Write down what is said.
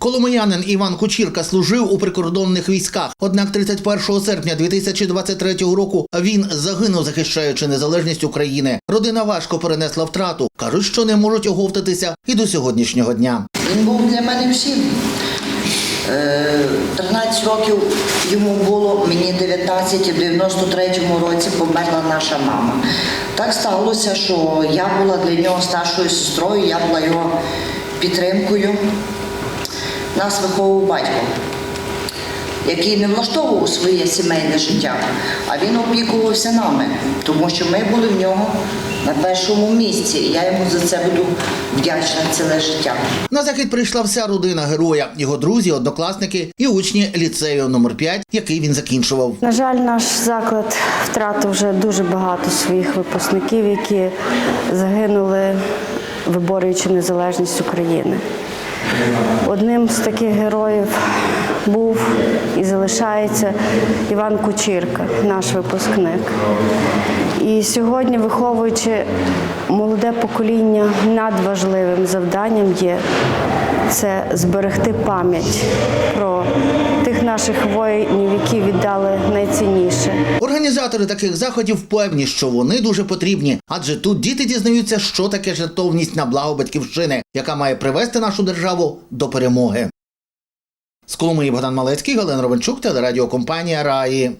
Коломиянин Іван Кучірка служив у прикордонних військах. Однак 31 серпня 2023 року він загинув, захищаючи незалежність України. Родина важко перенесла втрату. кажуть, що не можуть оговтатися і до сьогоднішнього дня. Він був для мене всім. Е, 13 років йому було, мені 19, і в 93-му році померла наша мама. Так сталося, що я була для нього старшою сестрою, я була його підтримкою. Нас виховував батько, який не влаштовував своє сімейне життя, а він опікувався нами, тому що ми були в нього на першому місці. І я йому за це буду вдячна ціле життя. На захід прийшла вся родина героя, його друзі, однокласники і учні ліцею номер 5 який він закінчував. На жаль, наш заклад втратив вже дуже багато своїх випускників, які загинули, виборюючи незалежність України. Одним з таких героїв був і залишається Іван Кучірка, наш випускник. І сьогодні, виховуючи молоде покоління, надважливим завданням є це зберегти пам'ять про тих наших воїнів, які віддали найцінніше. Організатори таких заходів певні, що вони дуже потрібні, адже тут діти дізнаються, що таке жертовність на благо батьківщини, яка має привести нашу державу до перемоги. З Коломиї Богдан Малецький, Галина Ровенчук, телерадіокомпанія Раї.